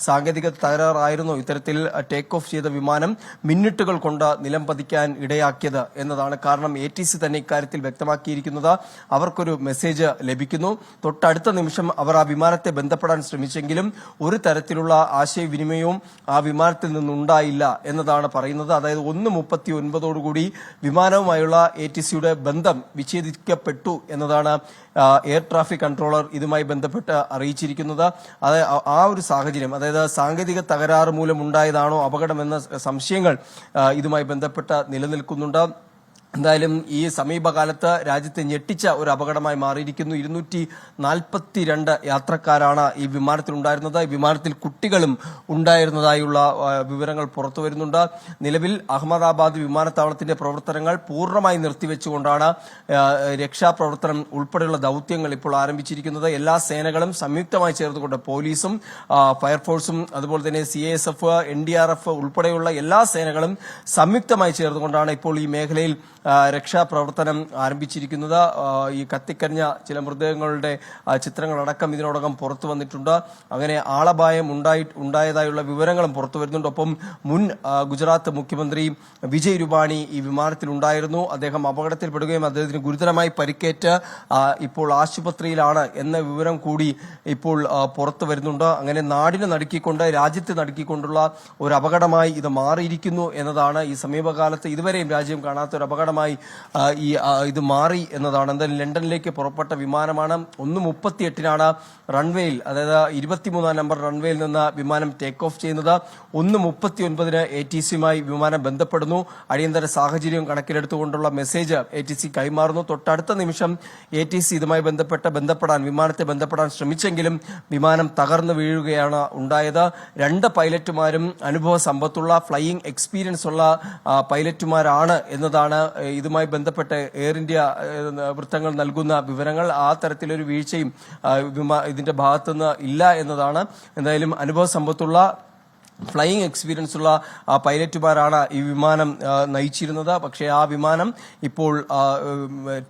സാങ്കേതിക തകരാറായിരുന്നു ഇത്തരത്തിൽ take off ചെയ്ത വിമാനം മിന്നിട്ടുകൾ കൊണ്ട് നിലം പതിക്കാൻ ഇടയാക്കിയത് എന്നതാണ് കാരണം. എ ടി സി തന്നെ ഇക്കാര്യത്തിൽ വ്യക്തമാക്കിയിരിക്കുന്നത്. അവർക്കൊരു മെസ്സേജ് ലഭിക്കുന്നു. തൊട്ടടുത്ത നിമിഷം അവർ ആ വിമാനത്തെ ബന്ധപ്പെടാൻ ശ്രമിച്ചെങ്കിലും ഒരു തരത്തിലുള്ള ആശയവിനിമയവും ആ വിമാനത്തിൽ നിന്നുണ്ടായില്ല എന്നതാണ് പറയുന്നത്. അതായത് ഒന്ന് മുപ്പത്തി ഒൻപതോടുകൂടി വിമാനവുമായുള്ള എ ടി സിയുടെ ബന്ധം വിച്ഛേദിക്കപ്പെട്ടു എന്നതാണ് എയർ ട്രാഫിക് കൺട്രോളർ ഇതുമായി ബന്ധപ്പെട്ട് അറിയിച്ചിരിക്കുന്നത്. അത് ആ- ആ ഒരു സാഹചര്യം അതായത് സാങ്കേതിക തകരാറ് മൂലം ഉണ്ടായതാണോ അപകടമെന്ന സംശയങ്ങൾ ഇതുമായി ബന്ധപ്പെട്ട നിലനിൽക്കുന്നുണ്ട്. എന്തായാലും ഈ സമീപകാലത്ത് രാജ്യത്തെ ഞെട്ടിച്ച ഒരു അപകടമായി മാറിയിരിക്കുന്നു. ഇരുന്നൂറ്റി നാൽപ്പത്തിരണ്ട് യാത്രക്കാരാണ് ഈ വിമാനത്തിൽ ഉണ്ടായിരുന്നത് ഈ വിമാനത്തിൽ കുട്ടികളും ഉണ്ടായിരുന്നതായുള്ള വിവരങ്ങൾ പുറത്തു വരുന്നുണ്ട്. നിലവിൽ അഹമ്മദാബാദ് വിമാനത്താവളത്തിന്റെ പ്രവർത്തനങ്ങൾ പൂർണമായി നിർത്തിവെച്ചുകൊണ്ടാണ് രക്ഷാപ്രവർത്തനം ഉൾപ്പെടെയുള്ള ദൌത്യങ്ങൾ ഇപ്പോൾ ആരംഭിച്ചിരിക്കുന്നത്. എല്ലാ സേനകളും സംയുക്തമായി ചേർന്നുകൊണ്ട് പോലീസും ഫയർഫോഴ്സും അതുപോലെ തന്നെ C S F N D R F ഉൾപ്പെടെയുള്ള എല്ലാ സേനകളും സംയുക്തമായി ചേർന്നുകൊണ്ടാണ് ഇപ്പോൾ ഈ മേഖലയിൽ രക്ഷാപ്രവർത്തനം ആരംഭിച്ചിരിക്കുന്നത്. ഈ കത്തിക്കരിഞ്ഞ ചില മൃതദേഹങ്ങളുടെ ചിത്രങ്ങളടക്കം ഇതിനോടകം പുറത്തു വന്നിട്ടുണ്ട്. അങ്ങനെ ആളപായം ഉണ്ടായി ഉണ്ടായതായുള്ള വിവരങ്ങളും പുറത്തു വരുന്നുണ്ട്. ഒപ്പം മുൻ ഗുജറാത്ത് മുഖ്യമന്ത്രി വിജയ് രൂപാണി ഈ വിമാനത്തിലുണ്ടായിരുന്നു. അദ്ദേഹം അപകടത്തിൽപ്പെടുകയും അദ്ദേഹത്തിന് ഗുരുതരമായി പരിക്കേറ്റ് ഇപ്പോൾ ആശുപത്രിയിലാണ് എന്ന വിവരം കൂടി ഇപ്പോൾ പുറത്തു വരുന്നുണ്ട്. അങ്ങനെ നാടിനെ നടുക്കിക്കൊണ്ട് രാജ്യത്തെ നടുക്കിക്കൊണ്ടുള്ള ഒരു അപകടമായി ഇത് മാറിയിരിക്കുന്നു എന്നതാണ് ഈ സമീപകാലത്ത് ഇതുവരെയും രാജ്യം കാണാത്ത ഒരു അപകടമായി ആ, ഈ ഇത് മാറി എന്നതാണ്. എന്തായാലും ലണ്ടനിലേക്ക് പുറപ്പെട്ട വിമാനമാണ്. ഒന്ന് മുപ്പത്തി എട്ടിനാണ് റൺവേയിൽ അതായത് ഇരുപത്തിമൂന്നാം നമ്പർ റൺവേയിൽ നിന്ന് വിമാനം ടേക്ക് ഓഫ് ചെയ്യുന്നത്. ഒന്ന് മുപ്പത്തി ഒൻപതിന് എ ടി സിയുമായി വിമാനം ബന്ധപ്പെടുന്നു. അടിയന്തര സാഹചര്യം കണക്കിലെടുത്തുകൊണ്ടുള്ള മെസ്സേജ് എ ടി സി കൈമാറുന്നു. തൊട്ടടുത്ത നിമിഷം എ ടി സി ഇതുമായി ബന്ധപ്പെട്ട് ബന്ധപ്പെടാൻ വിമാനത്തെ ബന്ധപ്പെടാൻ ശ്രമിച്ചെങ്കിലും വിമാനം തകർന്നു വീഴുകയാണ് ഉണ്ടായത്. രണ്ട് പൈലറ്റുമാരും അനുഭവ സമ്പത്തുള്ള ഫ്ലൈയിങ് എക്സ്പീരിയൻസ് ഉള്ള പൈലറ്റുമാരാണ് എന്നതാണ് ഇതുമായി ബന്ധപ്പെട്ട് എയർ ഇന്ത്യ വൃത്തങ്ങൾ നൽകുന്ന വിവരങ്ങൾ ആ തരത്തിലൊരു വീഴ്ചയും ഇതിന്റെ ഭാഗത്തുനിന്ന് ഇല്ല എന്നതാണ്. എന്തായാലും അനുഭവ സമ്പത്തുള്ള ഫ്ലൈയിങ് എക്സ്പീരിയൻസ് ഉള്ള പൈലറ്റുമാരാണ് ഈ വിമാനം നയിച്ചിരുന്നത്. പക്ഷേ ആ വിമാനം ഇപ്പോൾ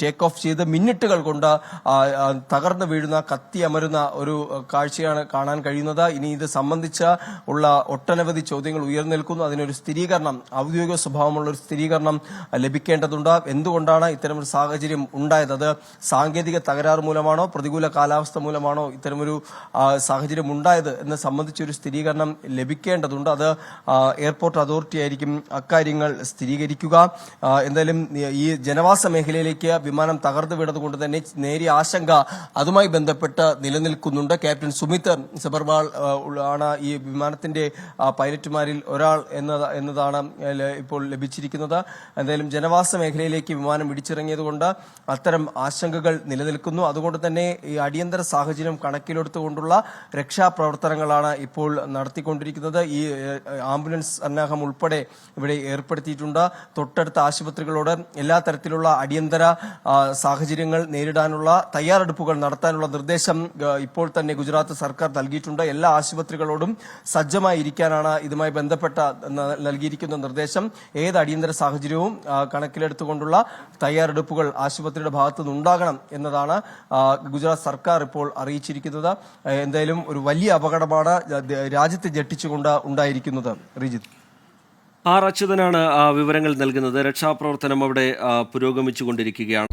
ടേക്ക് ഓഫ് ചെയ്ത് മിന്നിട്ടുകൾ കൊണ്ട് തകർന്നു വീഴുന്ന കത്തി അമരുന്ന ഒരു കാഴ്ചയാണ് കാണാൻ കഴിയുന്നത്. ഇനി ഇത് സംബന്ധിച്ച ഉള്ള ഒട്ടനവധി ചോദ്യങ്ങൾ ഉയർന്നേൽക്കുന്നു അതിനൊരു സ്ഥിരീകരണം ഔദ്യോഗിക സ്വഭാവമുള്ള ഒരു സ്ഥിരീകരണം ലഭിക്കേണ്ടതുണ്ട്. എന്തുകൊണ്ടാണ് ഇത്തരമൊരു സാഹചര്യം ഉണ്ടായത്? അത് സാങ്കേതിക തകരാറ് മൂലമാണോ പ്രതികൂല കാലാവസ്ഥ മൂലമാണോ ഇത്തരമൊരു സാഹചര്യം ഉണ്ടായത് എന്ന് സംബന്ധിച്ചൊരു സ്ഥിരീകരണം ലഭിക്കേണ്ടതുണ്ട് അത് എയർപോർട്ട് അതോറിറ്റി ആയിരിക്കും അക്കാര്യങ്ങൾ സ്ഥിരീകരിക്കുക. എന്തായാലും ഈ ജനവാസ മേഖലയിലേക്ക് വിമാനം തകർന്നു വീണതുകൊണ്ട് തന്നെ നേരിയ ആശങ്ക അതുമായി ബന്ധപ്പെട്ട് നിലനിൽക്കുന്നുണ്ട്. ക്യാപ്റ്റൻ സുമിത് സബർവാൾ ആണ് ഈ വിമാനത്തിന്റെ പൈലറ്റുമാരിൽ ഒരാൾ എന്നത് എന്നതാണ് ഇപ്പോൾ ലഭിച്ചിരിക്കുന്നത്. എന്തായാലും ജനവാസ മേഖലയിലേക്ക് വിമാനം ഇടിച്ചിറങ്ങിയതുകൊണ്ട് അത്തരം ആശങ്കകൾ നിലനിൽക്കുന്നു. അതുകൊണ്ട് തന്നെ ഈ അടിയന്തര സാഹചര്യം കണക്കിലെടുത്തുകൊണ്ടുള്ള രക്ഷാപ്രവർത്തനങ്ങളാണ് ഇപ്പോൾ നടത്തിക്കൊണ്ടിരിക്കുന്നത്. ഈ ആംബുലൻസ് സന്നാഹം ഉൾപ്പെടെ ഇവിടെ ഏർപ്പെടുത്തിയിട്ടുണ്ട്. തൊട്ടടുത്ത ആശുപത്രികളോട് എല്ലാ തരത്തിലുള്ള അടിയന്തര സാഹചര്യങ്ങൾ നേരിടാനുള്ള തയ്യാറെടുപ്പുകൾ നടത്താനുള്ള നിർദ്ദേശം ഇപ്പോൾ തന്നെ ഗുജറാത്ത് സർക്കാർ നൽകിയിട്ടുണ്ട്. എല്ലാ ആശുപത്രികളോടും സജ്ജമായിരിക്കാനാണ് ഇതുമായി ബന്ധപ്പെട്ട നൽകിയിരിക്കുന്ന നിർദ്ദേശം. ഏത് അടിയന്തര സാഹചര്യവും കണക്കിലെടുത്തുകൊണ്ടുള്ള തയ്യാറെടുപ്പുകൾ ആശുപത്രിയുടെ ഭാഗത്തു നിന്നുണ്ടാകണം എന്നതാണ് ഗുജറാത്ത് സർക്കാർ ഇപ്പോൾ അറിയിച്ചിരിക്കുന്നത്. എന്തായാലും ഒരു വലിയ അപകടമാണ് രാജ്യത്തെ ഞെട്ടിച്ചുകൊണ്ട് ഉണ്ടായിരിക്കുന്നത്. റിജിത്ത് ആർ അച്യുതനാണ് വിവരങ്ങൾ നൽകുന്നത്. രക്ഷാപ്രവർത്തനം അവിടെ പുരോഗമിച്ചു പുരോഗമിച്ചുകൊണ്ടിരിക്കുകയാണ്.